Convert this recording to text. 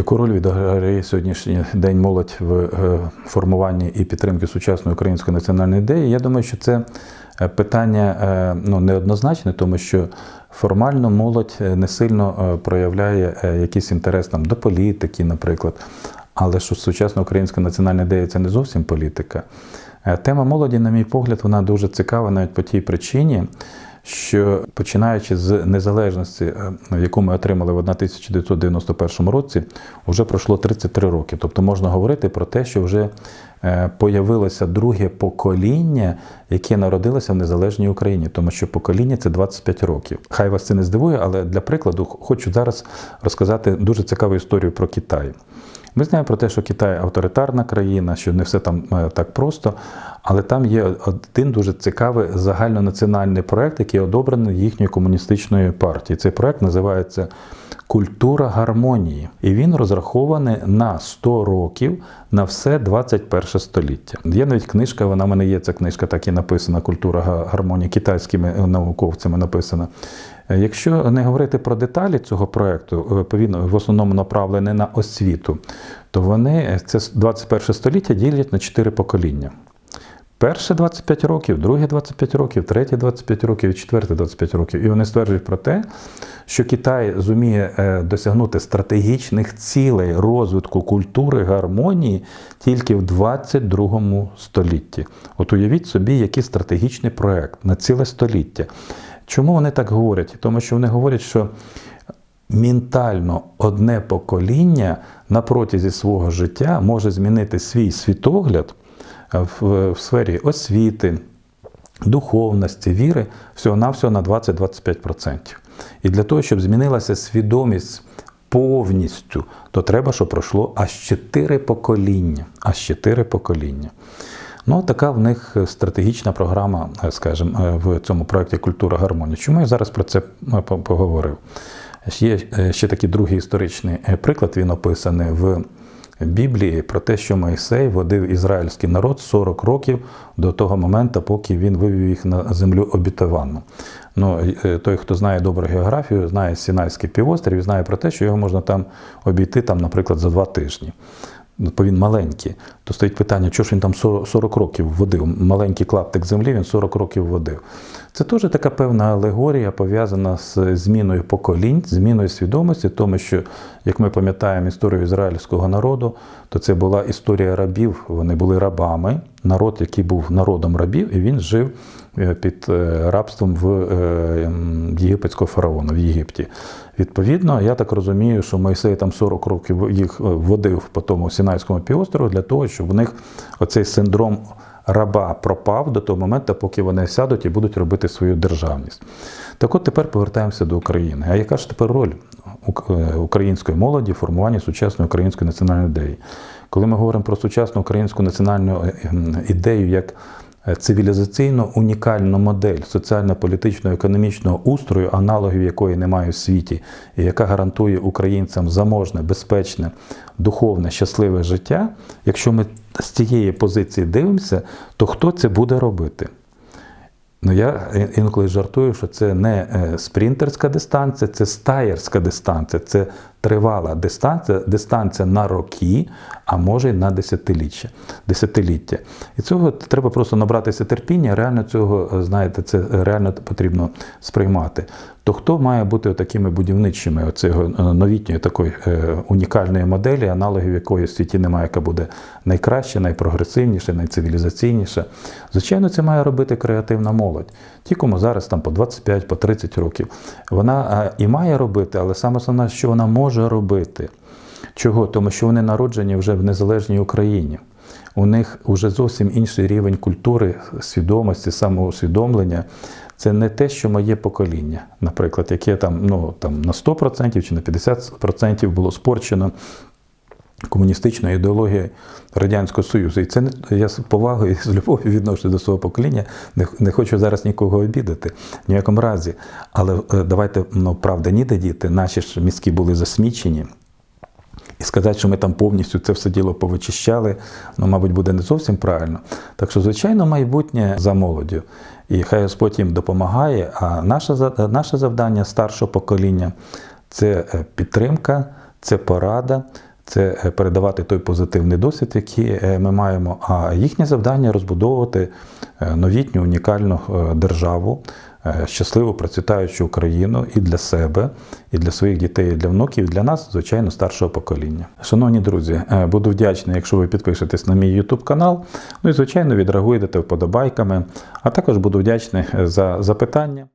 Яку роль відіграє сьогоднішній день молодь в е, формуванні і підтримки сучасної української національної ідеї? Я думаю, що це е, питання е, ну, неоднозначне, тому що формально молодь не сильно проявляє якийсь інтерес там, до політики, наприклад. Але що сучасна українська національна ідея це не зовсім політика. Тема молоді, на мій погляд, вона дуже цікава навіть по тій причині, що починаючи з незалежності, е, яку ми отримали в 1991 році, вже пройшло 33 роки. Тобто можна говорити про те, що вже е, появилося друге покоління, яке народилося в незалежній Україні, тому що покоління це 25 років. Хай вас це не здивує, але для прикладу хочу зараз розказати дуже цікаву історію про Китай. Ми знаємо про те, що Китай авторитарна країна, що не все там е, так просто, але там є один дуже цікавий загальнонаціональний проект, який одобрений їхньою комуністичною партією. Цей проект називається Культура гармонії, і він розрахований на 100 років на все 21 століття. Є навіть книжка, вона в мене є ця книжка, так і написана Культура гармонії китайськими е, науковцями написана. Е, Якщо не говорити про деталі цього проекту, е, він в основному направлений на освіту, то вони е, це 21 століття ділять на 4 покоління. Перше 25 років, друге 25 років, третє 25 років і четверте 25 років. І вони стверджують про те, що Китай зуміє досягнути стратегічних цілей розвитку культури гармонії тільки в 22 столітті. От уявіть собі, який стратегічний проект на ціле століття. Чому вони так говорять? Тому що вони говорять, що ментально одне покоління на протязі свого життя може змінити свій світогляд в, в сфері освіти, духовності, віри всього-навсього на 20-25%. І для того, щоб змінилася свідомість повністю, то треба, щоб пройшло аж 4 покоління. Аж 4 покоління. Ну, така в них стратегічна програма, е, скажімо, е, в цьому проєкті Культура гармонія. Чому я зараз про це е, поговорив? Є е, ще такий другий історичний е, приклад, він описаний в Біблії про те, що Мойсей водив ізраїльський народ 40 років до того моменту, поки він вивів їх на землю обітовану. Ну, е, той, хто знає добру географію, знає Сінайський півострів, і знає про те, що його можна там обійти, там, наприклад, за два тижні. Бо він маленький, то стоїть питання, чого ж він там 40 40 років водив? Маленький клаптик землі він 40 років водив. Це теж така певна алегорія пов'язана з зміною поколінь, зміною свідомості, тому що, як ми пам'ятаємо історію ізраїльського народу, то це була історія рабів. Вони були рабами, народ, який був народом рабів, і він жив е, під е, рабством в е, єгипетського фараона в Єгипті. Відповідно, я так розумію, що Мойсей там 40 років їх водив по тому Сінайському півострову для того, щоб у них оцей синдром раба пропав до того моменту, поки вони сядуть і будуть робити свою державність. Так от тепер повертаємося до України. А яка ж тепер роль української молоді в формуванні сучасної української національної ідеї? Коли ми говоримо про сучасну українську національну е, ідею як е, цивілізаційно унікальну модель соціально-політичного економічного устрою, аналогів якої немає в світі, і яка гарантує українцям заможне, безпечне, духовне, щасливе життя. Якщо ми з цієї позиції дивимося, то хто це буде робити? Ну, я інколи жартую, що це не е, спринтерська дистанція, це стаєрська дистанція, це тривала дистанція, дистанція на роки, а може й на десятиліття. десятиліття. І цього треба просто набратися терпіння, реально цього, е, знаєте, це реально потрібно сприймати. То хто має бути такими будівничими оцього е, новітньої такої е, унікальної моделі, аналогів якої в світі немає, яка буде найкраща, найпрогресивніша, найцивілізаційніша? Звичайно, це має робити креативна молодь. Ті, кому зараз там по 25, по 30 років. Вона е, і має робити, але саме основне, що вона може робити. Чого? Тому що вони народжені вже в незалежній Україні. У них вже зовсім інший рівень культури, свідомості, самоусвідомлення. Це не те, що моє покоління, наприклад, яке там, ну, там на 100% чи на 50% було спорчено комуністичною ідеологією Радянського Союзу. І це не я з повагою і з любов'ю відношуся до свого покоління. Не, не хочу зараз нікого обідати, в якому разі. Але е, давайте ну, правда ніде діти, наші ж мізки були засмічені. І сказати, що ми там повністю це все діло повичищали, ну, мабуть, буде не зовсім правильно. Так що, звичайно, майбутнє за молоддю. І хай Господь їм допомагає. А наше, наше завдання старшого покоління це е, підтримка, це порада, це е, передавати той позитивний досвід, який е, ми маємо. А їхнє завдання розбудовувати новітню унікальну державу, щасливу процвітаючу Україну і для себе, і для своїх дітей, і для внуків, і для нас, звичайно, старшого покоління. Шановні друзі, е, буду вдячний, якщо ви підпишетесь на мій YouTube канал. Ну і звичайно відреагуєте вподобайками. А також буду вдячний е, за запитання.